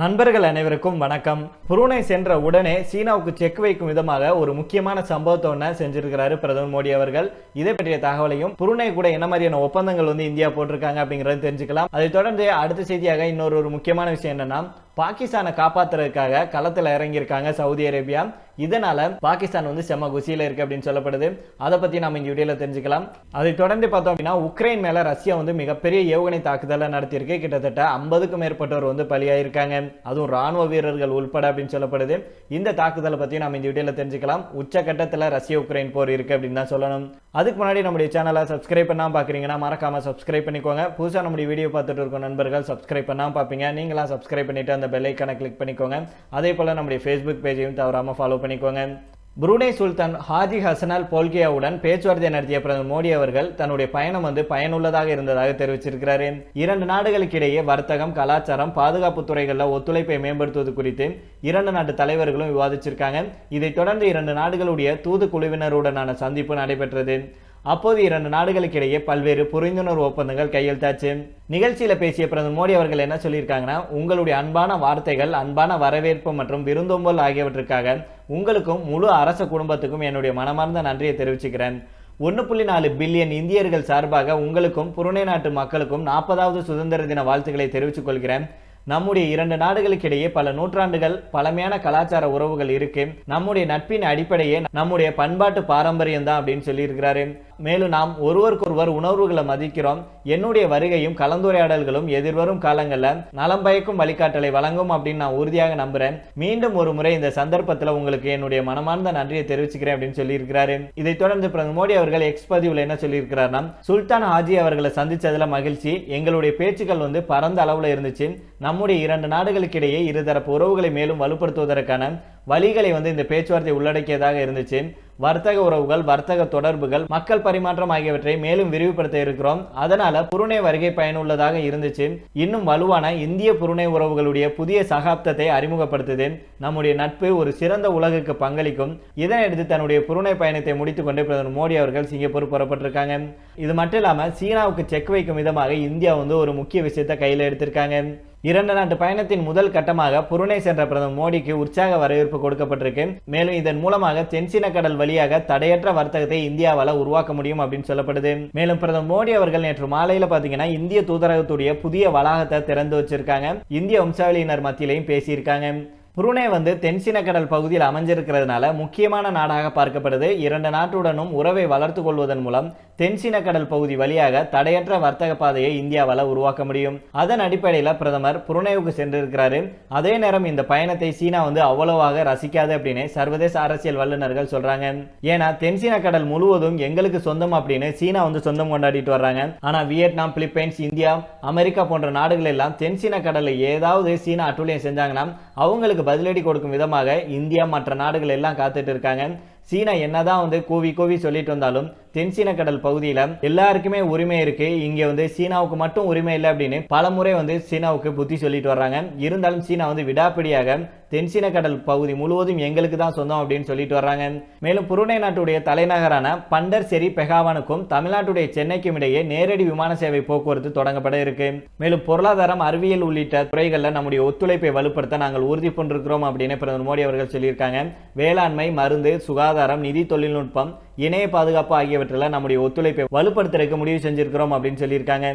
நண்பர்கள் அனைவருக்கும் வணக்கம். புரூனை சென்ற உடனே சீனாவுக்கு செக் வைக்கும் விதமாக ஒரு முக்கியமான சம்பவத்தை ஒன்று செஞ்சிருக்கிறாரு பிரதமர் மோடி அவர்கள். இதை பற்றிய தகவலையும் புரூனை கூட என்ன மாதிரியான ஒப்பந்தங்கள் வந்து இந்தியா போட்டிருக்காங்க அப்படிங்கறத தெரிஞ்சுக்கலாம். அதை தொடர்ந்து அடுத்த செய்தியாக இன்னொரு ஒரு முக்கியமான விஷயம் என்னன்னா பாகிஸ்தானை காப்பாத்துறதுக்காக களத்தில் இறங்கியிருக்காங்க சவுதி அரேபியா. இதனால பாகிஸ்தான் வந்து செம்ம குசியில இருக்கு அப்படின்னு சொல்லப்படுது. அதை பத்தி நம்ம இந்த வீடியோல தெரிஞ்சுக்கலாம். அதை தொடர்ந்து பார்த்தோம் அப்படின்னா உக்ரைன் மேல ரஷ்யா வந்து மிகப்பெரிய ஏவுகணை தாக்குதலை நடத்தியிருக்கு. கிட்டத்தட்ட ஐம்பதுக்கும் மேற்பட்டவர் வந்து பலியாயிருக்காங்க. அதுவும் ராணுவ வீரர்கள் உள்பட அப்படின்னு சொல்லப்படுது. இந்த தாக்குதலை பத்தி நம்ம இந்த வீடியோல தெரிஞ்சுக்கலாம். உச்சகட்டத்தில் ரஷ்யா உக்ரைன் போர் இருக்கு அப்படின்னு தான் சொல்லணும். அதுக்கு முன்னாடி நம்முடைய சேனலை சப்ஸ்கிரைப் பண்ணாம பார்க்குறீங்கன்னா மறக்காமல் சப்ஸ்கிரைப் பண்ணிக்கோங்க. புதுசாக நம்முடைய வீடியோ பார்த்துட்டு இருக்கோம் நண்பர்கள் சப்ஸ்கிரைப் பண்ணாம பார்ப்பீங்க. நீங்களாம் சப்ஸ்கிரைப் பண்ணிட்டு அந்த பெல் ஐக்கானை கிளிக் பண்ணிக்கோங்க. அதே போல் நம்முடைய ஃபேஸ்புக் பேஜையும் தவறாமல் ஃபாலோ பண்ணிக்கோங்க. புருனே சுல்தான் ஹாஜி ஹசனால் போல்கியாவுடன் பேச்சுவார்த்தை நடத்திய பிரதமர் மோடி அவர்கள் தன்னுடைய பயணம் வந்து பயனுள்ளதாக இருந்ததாக தெரிவிச்சிருக்கிறார். இரண்டு நாடுகளுக்கு இடையே வர்த்தகம் கலாச்சாரம் பாதுகாப்பு துறைகளில் ஒத்துழைப்பை மேம்படுத்துவது குறித்து இரண்டு நாட்டு தலைவர்களும் விவாதிச்சிருக்காங்க. இதைத் தொடர்ந்து இரண்டு நாடுகளுடைய தூது குழுவினருடனான சந்திப்பு நடைபெற்றது. அப்போது இரண்டு நாடுகளுக்கிடையே பல்வேறு புரிந்துணர்வு ஒப்பந்தங்கள் கையெழுத்தாச்சு. நிகழ்ச்சியில் பேசிய பிரதமர் மோடி அவர்கள் என்ன சொல்லியிருக்காங்கன்னா உங்களுடைய அன்பான வார்த்தைகள் அன்பான வரவேற்பு மற்றும் விருந்தோம்பல் ஆகியவற்றுக்காக உங்களுக்கும் முழு அரச குடும்பத்துக்கும் என்னுடைய மனமார்ந்த நன்றியை தெரிவிச்சுக்கிறேன். ஒன்று புள்ளி நாலு பில்லியன் இந்தியர்கள் சார்பாக உங்களுக்கும் புருணை நாட்டு மக்களுக்கும் நாற்பதாவது சுதந்திர தின வாழ்த்துக்களை தெரிவித்துக் கொள்கிறேன். நம்முடைய இரண்டு நாடுகளுக்கிடையே பல நூற்றாண்டுகள் பழமையான கலாச்சார உறவுகள் இருக்கு. நம்முடைய நட்பின் அடிப்படையே நம்முடைய பண்பாட்டு பாரம்பரியம் தான் அப்படின்னு சொல்லியிருக்கிறாரு. மேலும் நாம் ஒருவருக்கொருவர் உணர்வுகளை மதிக்கிறோம். என்னுடைய வருகையும் கலந்துரையாடல்களும் எதிர்வரும் காலங்களில் நலம் பயக்கும் வழிகாட்டலை வழங்கும் அப்படின்னு நான் உறுதியாக நம்புறேன். மீண்டும் ஒரு முறை இந்த சந்தர்ப்பத்தில் உங்களுக்கு என்னுடைய மனமார்ந்த நன்றியை தெரிவிச்சுக்கிறேன் அப்படின்னு சொல்லியிருக்கிறாரு. இதைத் தொடர்ந்து பிரதமர் மோடி அவர்கள் எக்ஸ் பதிவில் என்ன சொல்லியிருக்கிறார்னா சுல்தான் ஹாஜி அவர்களை சந்திச்சதுல மகிழ்ச்சி. எங்களுடைய பேச்சுக்கள் வந்து பரந்த அளவில் இருந்துச்சு. நம்முடைய இரண்டு நாடுகளுக்கிடையே இருதரப்பு உறவுகளை மேலும் வலுப்படுத்துவதற்கான வழிகளை வந்து இந்த பேச்சுவார்த்தை உள்ளடக்கியதாக இருந்துச்சு. வர்த்தக உறவுகள் வர்த்தக தொடர்புகள் மக்கள் பரிமாற்றம் ஆகியவற்றை மேலும் விரிவுபடுத்த இருக்கிறோம். அதனால புருணே வருகை பயனுள்ளதாக இருந்துச்சு. இன்னும் வலுவான இந்திய புருணை உறவுகளுடைய புதிய சகாப்தத்தை அறிமுகப்படுத்துது. நம்முடைய நட்பு ஒரு சிறந்த உலகுக்கு பங்களிக்கும். இதனையடுத்து தன்னுடைய புருணை பயணத்தை முடித்துக்கொண்டு பிரதமர் மோடி அவர்கள் சிங்கப்பூர் புறப்பட்டிருக்காங்க. இது மட்டும் இல்லாமல் சீனாவுக்கு செக் வைக்கும் விதமாக இந்தியா வந்து ஒரு முக்கிய விஷயத்தை கையில் எடுத்திருக்காங்க. இரண்டு நாட்டு பயணத்தின் முதல் கட்டமாக புருணை சென்ற பிரதமர் மோடிக்கு உற்சாக வரவேற்பு கொடுக்கப்பட்டிருக்கு. மேலும் இதன் மூலமாக தென்சீன கடல் வழியாக தடையற்ற வர்த்தகத்தை இந்தியாவால் உருவாக்க முடியும் அப்படின்னு சொல்லப்படுது. மேலும் பிரதமர் மோடி அவர்கள் நேற்று மாலையில பாத்தீங்கன்னா இந்திய தூதரகத்துடைய புதிய வளாகத்தை திறந்து வச்சிருக்காங்க. இந்திய வம்சாவளியினர் மத்தியிலையும் பேசியிருக்காங்க. புருனே வந்து தென்சீன கடல் பகுதியில் அமைஞ்சிருக்கிறதுனால முக்கியமான நாடாக பார்க்கப்படுது. இரண்டு நாட்டுடனும் உறவை வளர்த்து கொள்வதன் மூலம் தென்சீன கடல் பகுதி வழியாக தடையற்ற வர்த்தக பாதையை இந்தியாவால் உருவாக்க முடியும். அதன் அடிப்படையில் பிரதமர் புருனேவுக்கு சென்றிருக்கிறாரு. அதே நேரம் இந்த பயணத்தை சீனா வந்து அவ்வளவாக ரசிக்காது அப்படின்னு சர்வதேச அரசியல் வல்லுநர்கள் சொல்றாங்க. ஏன்னா தென்சீன கடல் முழுவதும் எங்களுக்கு சொந்தம் அப்படின்னு சீனா வந்து சொந்தம் கொண்டாடிட்டு வர்றாங்க. ஆனா வியட்நாம் பிலிப்பைன்ஸ் இந்தியா அமெரிக்கா போன்ற நாடுகள் எல்லாம் தென்சீன கடலில் ஏதாவது சீனா அட்டுழியம் செஞ்சாங்கன்னா அவங்களுக்கு பதிலடி கொடுக்கும் விதமாக இந்தியா மற்ற நாடுகள் எல்லாம் காத்துட்டு இருக்காங்க. சீனா என்னதான் வந்து கூவி கூவி சொல்லிட்டு வந்தாலும் தென்சீன கடல் பகுதியில் எல்லாருக்குமே உரிமை இருக்கு. இங்க வந்து சீனாவுக்கு மட்டும் உரிமை இல்லை அப்படின்னு பல முறை வந்து சீனாவுக்கு புத்தி சொல்லிட்டு வர்றாங்க. இருந்தாலும் சீனா வந்து விடாப்பிடியாக தென்சீன கடல் பகுதி முழுவதும் எங்களுக்கு தான் சொந்தம் அப்படின்னு சொல்லிட்டு வர்றாங்க. மேலும் புருணை நாட்டுடைய தலைநகரான பண்டர் செரி பெகாவானுக்கும் தமிழ்நாட்டுடைய சென்னைக்கும் இடையே நேரடி விமான சேவை போக்குவரத்து தொடங்கப்பட இருக்கு. மேலும் பொருளாதாரம் அறிவியல் உள்ளிட்ட துறைகளில் நம்முடைய ஒத்துழைப்பை வலுப்படுத்த நாங்கள் உறுதி பண்ணிருக்கிறோம் அப்படின்னு பிரதமர் மோடி அவர்கள் சொல்லியிருக்காங்க. வேளாண்மை மருந்து சுகாதாரம் நிதி தொழில்நுட்பம் இணைய பாதுகாப்பு ஆகியவற்றில் நம்முடைய ஒத்துழைப்பை வலுப்படுத்துறதுக்கு முடிவு செஞ்சிருக்கிறோம் அப்படின்னு சொல்லியிருக்காங்க.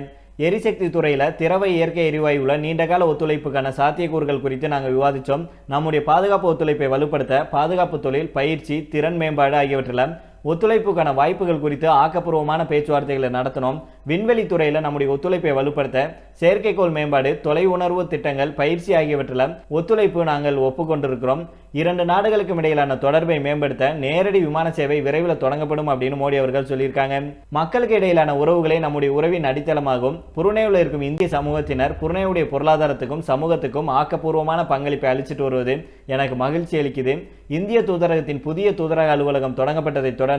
எரிசக்தி துறையில் திரவ இயற்கை எரிவாயுவில் நீண்டகால ஒத்துழைப்புக்கான சாத்தியக்கூறுகள் குறித்து நாங்கள் விவாதித்தோம் நம்முடைய பாதுகாப்பு ஒத்துழைப்பை வலுப்படுத்த பாதுகாப்பு தொழில் பயிற்சி திறன் மேம்பாடு ஆகியவற்றில் ஒத்துழைப்புக்கான வாய்ப்புகள் குறித்து ஆக்கப்பூர்வமான பேச்சுவார்த்தைகளை நடத்தினோம் விண்வெளி துறையில் நம்முடைய ஒத்துழைப்பை வலுப்படுத்த செயற்கைக்கோள் மேம்பாடு தொலை உணர்வு திட்டங்கள் பயிற்சி ஆகியவற்றில் ஒத்துழைப்பு நாங்கள் ஒப்புக்கொண்டிருக்கிறோம். இரண்டு நாடுகளுக்கும் இடையிலான தொடர்பை மேம்படுத்த நேரடி விமான சேவை விரைவில் தொடங்கப்படும் அப்படின்னு மோடி அவர்கள் சொல்லியிருக்காங்க. மக்களுக்கு இடையிலான உறவுகளை நம்முடைய உறவின் அடித்தளமாகும். புருனேவில் இருக்கும் இந்திய சமூகத்தினர் புருனேவுடைய பொருளாதாரத்துக்கும் சமூகத்துக்கும் ஆக்கப்பூர்வமான பங்களிப்பை அளிச்சிட்டு வருவது எனக்கு மகிழ்ச்சி அளிக்குது. இந்திய தூதரகத்தின் புதிய தூதரக அலுவலகம் தொடங்கப்பட்டதை தொடர்ந்து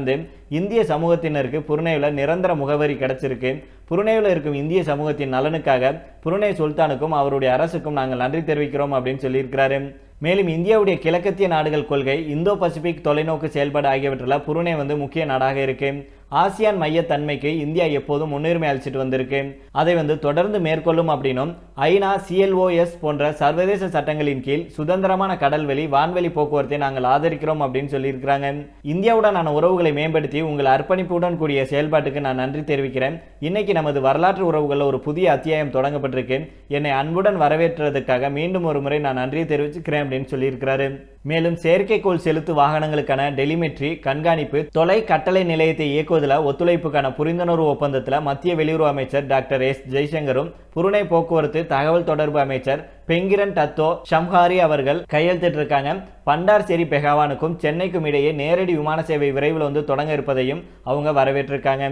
இந்திய சமூகத்தினருக்கு புருனேவில் நிரந்தர முகவரி கிடைச்சிருக்கு. புருனேவில் இருக்கும் இந்திய சமூகத்தின் நலனுக்காக புருனே சுல்தானுக்கும் அவருடைய அரசுக்கும் நாங்கள் நன்றி தெரிவிக்கிறோம் அப்படின்னு சொல்லியிருக்கிறாரு. மேலும் இந்தியாவுடைய கிழக்கத்திய நாடுகள் கொள்கை இந்தோ பசிபிக் தொலைநோக்கு செயல்பாடு ஆகியவற்றில் புருனே வந்து முக்கிய நாடாக இருக்கு. ஆசியான் மையத்தன்மைக்கு இந்தியா எப்போதும் முன்னுரிமை அளிச்சிட்டு வந்திருக்கு. அதை வந்து தொடர்ந்து மேற்கொள்ளும் அப்படின்னும் ஐநா சிஎல்ஓஎஸ் போன்ற சர்வதேச சட்டங்களின் கீழ் சுதந்திரமான கடல்வெளி வான்வெளி போக்குவரத்தை நாங்கள் ஆதரிக்கிறோம் அப்படின்னு சொல்லியிருக்கிறாங்க. இந்தியாவுடனான உறவுகளை மேம்படுத்தி உங்கள் அர்ப்பணிப்புடன் கூடிய செயல்பாட்டுக்கு நான் நன்றி தெரிவிக்கிறேன். இன்னைக்கு நமது வரலாற்று உறவுகளில் ஒரு புதிய அத்தியாயம் தொடங்கப்பட்டிருக்கு. என்னை அன்புடன் வரவேற்றதுக்காக மீண்டும் ஒரு முறை நான் நன்றியை தெரிவிச்சுக்கிறேன் அப்படின்னு சொல்லியிருக்கிறாரு. மேலும் செயற்கைக்கோள் செலுத்து வாகனங்களுக்கான டெலிமெட்ரி கண்காணிப்பு தொலை கட்டளை நிலையத்தை இயக்குவதில் ஒத்துழைப்புக்கான புரிந்துணர்வு ஒப்பந்தத்தில் மத்திய வெளியுறவு அமைச்சர் டாக்டர் எஸ். ஜெய்சங்கரும் புருணை போக்குவரத்து தகவல் தொடர்பு அமைச்சர் பெங்கிரன் டத்தோ ஷம்ஹாரி அவர்கள் கையெழுத்திட்டிருக்காங்க. பண்டார்சேரி பெகாவானுக்கும் சென்னைக்கும் இடையே நேரடி விமான சேவை விரைவில் வந்து தொடங்க இருப்பதையும் அவங்க வரவேற்றிருக்காங்க.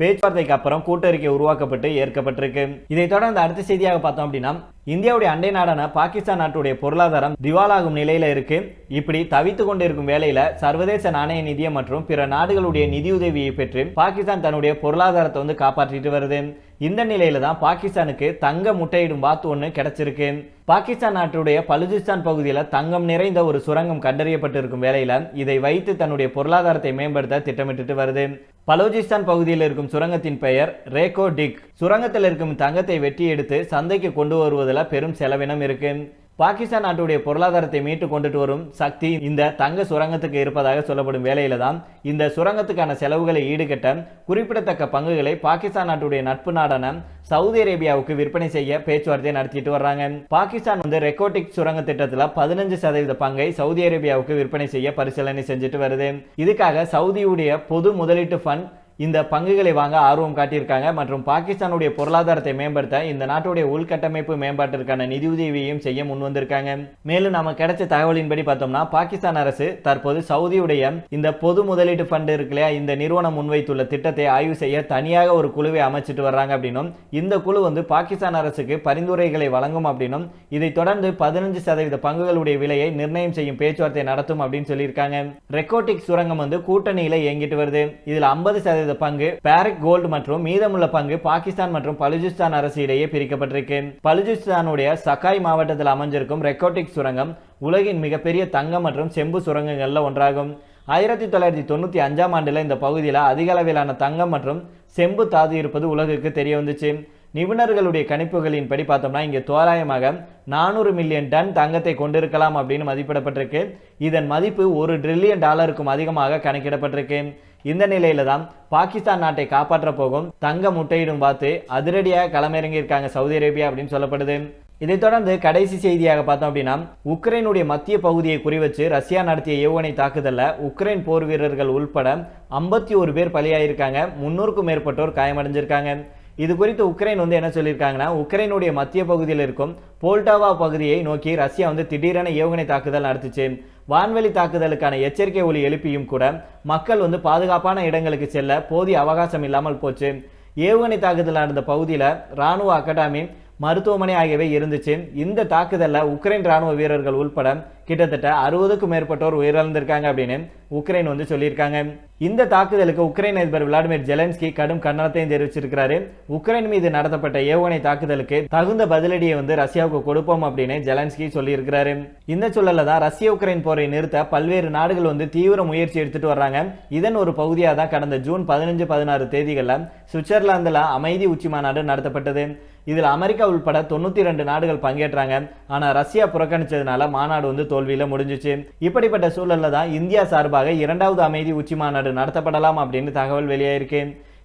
பேச்சுவார்த்தைக்கு அப்புறம் கூட்டறிக்கை உருவாக்கப்பட்டு ஏற்கப்பட்டிருக்கு. இதைத் தொடர்ந்து அடுத்த செய்தியாக பார்த்தோம் அப்படின்னா இந்தியாவுடைய அண்டை நாடான பாகிஸ்தான் நாட்டுடைய பொருளாதாரம் திவாலாகும் நிலையில இருக்கு. இப்படி தவித்து கொண்டிருக்கும் வேலையில சர்வதேச நாணய நிதியம் மற்றும் பிற நாடுகளுடைய நிதியுதவியை பெற்று பாகிஸ்தான் தன்னுடைய பொருளாதாரத்தை வந்து காப்பாற்றிட்டு வருது. இந்த நிலையில தான் பாகிஸ்தானுக்கு தங்க முட்டையிடும் வாத்து ஒன்று கிடைச்சிருக்கு. பாகிஸ்தான் நாட்டுடைய பலுஜிஸ்தான் பகுதியில் தங்கம் நிறைந்த ஒரு சுரங்கம் கண்டறியப்பட்டிருக்கும் வேலையில இதை வைத்து தன்னுடைய பொருளாதாரத்தை மேம்படுத்த திட்டமிட்டுட்டு வருது. பலோஜிஸ்தான் பகுதியில் இருக்கும் சுரங்கத்தின் பெயர் ரேகோ டிக். சுரங்கத்தில் இருக்கும் தங்கத்தை வெட்டி எடுத்து சந்தைக்கு கொண்டு வருவதில் பெரும் செலவினம் இருக்கு. பாகிஸ்தான் நாட்டுடைய பொருளாதாரத்தை மீட்டு கொண்டுட்டு வரும் சக்தி இந்த தங்க சுரங்கத்துக்கு இருப்பதாக சொல்லப்படும் வேலையில தான் இந்த சுரங்கத்துக்கான செலவுகளை ஈடுகட்ட குறிப்பிடத்தக்க பங்குகளை பாகிஸ்தான் நாட்டுடைய நட்பு நாடான சவுதி அரேபியாவுக்கு விற்பனை செய்ய பேச்சுவார்த்தை நடத்திட்டு வர்றாங்க. பாகிஸ்தான் வந்து ரெக்கோட்டிக் சுரங்க திட்டத்தில் பதினஞ்சு சதவீத பங்கை சவுதி அரேபியாவுக்கு விற்பனை செய்ய பரிசீலனை செஞ்சுட்டு வருது. இதுக்காக சவுதியுடைய பொது முதலீட்டு ஃபண்ட் இந்த பங்குகளை வாங்க ஆர்வம் காட்டியிருக்காங்க மற்றும் பாகிஸ்தானுடைய பொருளாதாரத்தை மேம்படுத்த இந்த நாட்டுடைய உள்கட்டமைப்பு மேம்பாட்டிற்கான நிதியுதவியையும் செய்ய முன் வந்திருக்காங்க மேலும் நம்ம கிடைச்ச தகவலின்படி பார்த்தோம்னா பாகிஸ்தான் அரசு தற்போது சவுதியுடைய இந்த பொது முதலீட்டு ஃபண்ட் இருக்கு இல்லையா இந்த நிறுவனம் முன்வைத்துள்ள திட்டத்தை ஆய்வு செய்ய தனியாக ஒரு குழுவை அமைச்சிட்டு வர்றாங்க அப்படின்னும் இந்த குழு வந்து பாகிஸ்தான் அரசுக்கு பரிந்துரைகளை வழங்கும் அப்படின்னும் இதை தொடர்ந்து பதினஞ்சு சதவீத பங்குகளுடைய விலையை நிர்ணயம் செய்யும் பேச்சுவார்த்தை நடத்தும் அப்படின்னு சொல்லியிருக்காங்க. ரெக்கோட்டிக் சுரங்கம் வந்து கூட்டணியில இயங்கிட்டு வருது. இதில் ஐம்பது சதவீத சதவீத பங்கு பேரிக் கோல்டு மற்றும் மீதமுள்ள பங்கு பாகிஸ்தான் மற்றும் பலுஜிஸ்தான் அரசு இடையே பிரிக்கப்பட்டிருக்கு. பலுஜிஸ்தானுடைய சகாய் மாவட்டத்தில் அமைஞ்சிருக்கும் ரெக்கோட்டிக் சுரங்கம் உலகின் மிகப்பெரிய தங்கம் மற்றும் செம்பு சுரங்கங்களில் ஒன்றாகும். ஆயிரத்தி தொள்ளாயிரத்தி தொண்ணூற்றி அஞ்சாம் ஆண்டில் இந்த பகுதியில் அதிக அளவிலான தங்கம் மற்றும் செம்பு தாது இருப்பது உலகுக்கு தெரிய வந்துச்சு. நிபுணர்களுடைய கணிப்புகளின் படி பார்த்தோம்னா இங்கே தோராயமாக நானூறு மில்லியன் டன் தங்கத்தை கொண்டிருக்கலாம் அப்படின்னு மதிப்பிடப்பட்டிருக்கு. இதன் மதிப்பு ஒரு ட்ரில்லியன் டாலருக்கும் அதிகமாக கணக்கிடப்பட்டிருக்கு. இந்த நிலையில தான் பாகிஸ்தான் நாட்டை காப்பாற்ற போகும் தங்க முட்டையிடும் பார்த்து அதிரடியாக களமிறங்கி இருக்காங்க சவுதி அரேபியா அப்படின்னு சொல்லப்படுது. இதைத் தொடர்ந்து கடைசி செய்தியாக பார்த்தோம் அப்படின்னா உக்ரைனுடைய மத்திய பகுதியை குறிவச்சு ரஷ்யா நடத்திய ஏவுகணை தாக்குதலில் உக்ரைன் போர் வீரர்கள் உள்பட ஐம்பத்தி ஒரு பேர் பலியாயிருக்காங்க. முன்னூறுக்கும் மேற்பட்டோர் காயமடைஞ்சிருக்காங்க. இது குறித்து உக்ரைன் வந்து என்ன சொல்லியிருக்காங்கன்னா உக்ரைனுடைய மத்திய பகுதியில் இருக்கும் போல்டாவா பகுதியை நோக்கி ரஷ்யா வந்து திடீரென ஏவுகணை தாக்குதல் நடத்துச்சு. வான்வெளி தாக்குதலுக்கான எச்சரிக்கை ஒலி எழுப்பியும் கூட மக்கள் வந்து பாதுகாப்பான இடங்களுக்கு செல்ல போதிய அவகாசம் இல்லாமல் போச்சு. ஏவுகணை தாக்குதல் நடந்த பகுதியில் ராணுவ அகாடமி மருத்துவமனை ஆகியவை இருந்துச்சு. இந்த தாக்குதலில் உக்ரைன் ராணுவ வீரர்கள் உள்பட கிட்டத்தட்ட அறுபதுக்கும் மேற்பட்டோர் உயிரிழந்திருக்காங்க அப்படின்னு உக்ரைன் வந்து சொல்லியிருக்காங்க. இந்த தாக்குதலுக்கு உக்ரைன் அதிபர் விளாடிமிர் ஜெலன்ஸ்கி கடும் கண்டனத்தையும் தெரிவிச்சிருக்கிறாரு. உக்ரைன் மீது நடத்தப்பட்ட ஏவுகணை தாக்குதலுக்கு தகுந்த பதிலடியை வந்து ரஷ்யாவுக்கு கொடுப்போம் அப்படின்னு ஜெலன்ஸ்கி சொல்லியிருக்கிறாரு. இந்த சூழல்ல தான் ரஷ்ய உக்ரைன் போரை நிறுத்த பல்வேறு நாடுகள் வந்து தீவிர முயற்சி எடுத்துட்டு வர்றாங்க. இதன் ஒரு பகுதியாக தான் கடந்த ஜூன் பதினஞ்சு பதினாறு தேதிகளில் சுவிட்சர்லாந்தில் அமைதி உச்சி மாநாடு நடத்தப்பட்டது. இதில் அமெரிக்கா உள்பட தொண்ணூற்றி ரெண்டு நாடுகள் பங்கேற்றாங்க. ஆனால் ரஷ்யா புறக்கணிச்சதுனால மாநாடு வந்து தோல்வியில் முடிஞ்சிச்சு. இப்படிப்பட்ட சூழலில் தான் இந்தியா சார்பாக இரண்டாவது அமைதி உச்சி மாநாடு நடத்தப்படலாம் அப்படின்னு தகவல் வெளியாயிருக்கு.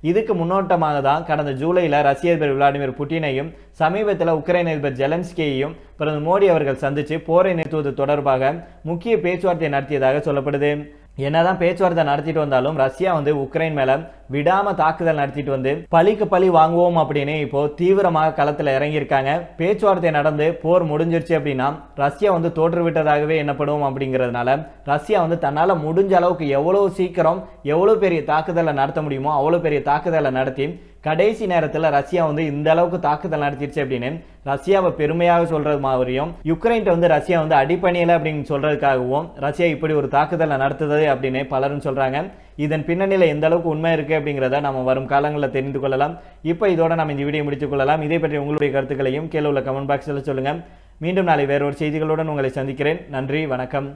இதுக்கு முன்னோட்டமாக தான் கடந்த ஜூலையில் ரஷ்ய அதிபர் விளாடிமிர் புட்டினையும் சமீபத்தில் உக்ரைன் அதிபர் ஜெலன்ஸ்கியையும் பிரதமர் மோடி அவர்கள் சந்தித்து போரை நிறுத்துவது தொடர்பாக முக்கிய பேச்சுவார்த்தை நடத்தியதாக சொல்லப்படுது. என்னதான் பேச்சுவார்த்தை நடத்திட்டு வந்தாலும் ரஷ்யா வந்து உக்ரைன் மேலே விடாம தாக்குதல் நடத்திட்டு வந்து பழிக்கு பழி வாங்குவோம் அப்படின்னு இப்போ தீவிரமாக களத்துல இறங்கியிருக்காங்க. பேச்சுவார்த்தை நடந்து போர் முடிஞ்சிருச்சு அப்படின்னா ரஷ்யா வந்து தோற்றுவிட்டதாகவே என்னப்படும் அப்படிங்கிறதுனால ரஷ்யா வந்து தன்னால முடிஞ்ச அளவுக்கு எவ்வளவு சீக்கிரம் எவ்வளவு பெரிய தாக்குதலை நடத்த முடியுமோ அவ்வளவு பெரிய தாக்குதலை நடத்தி கடைசி நேரத்தில் ரஷ்யா வந்து இந்த அளவுக்கு தாக்குதல் நடத்திடுச்சு அப்படின்னு ரஷ்யாவை பெருமையாக சொல்றது மாதிரியும் யுக்ரைன்ட்ட வந்து ரஷ்யா வந்து அடிப்பணியில் அப்படின்னு சொல்றதுக்காகவும் ரஷ்யா இப்படி ஒரு தாக்குதலை நடத்துது அப்படின்னு பலரும் சொல்றாங்க. இதன் பின்னணியில் எந்த அளவுக்கு உண்மை இருக்குது அப்படிங்கிறத நம்ம வரும் காலங்களில் தெரிந்து கொள்ளலாம். இப்போ இதோட நம்ம இந்த வீடியோ முடித்துக் கொள்ளலாம். இதை பற்றி உங்களுடைய கருத்துக்களையும் கீழே உள்ள கமெண்ட் பாக்ஸில் சொல்லுங்கள் மீண்டும் நாளை வேறொரு செய்திகளுடன் உங்களை சந்திக்கிறேன். நன்றி வணக்கம்.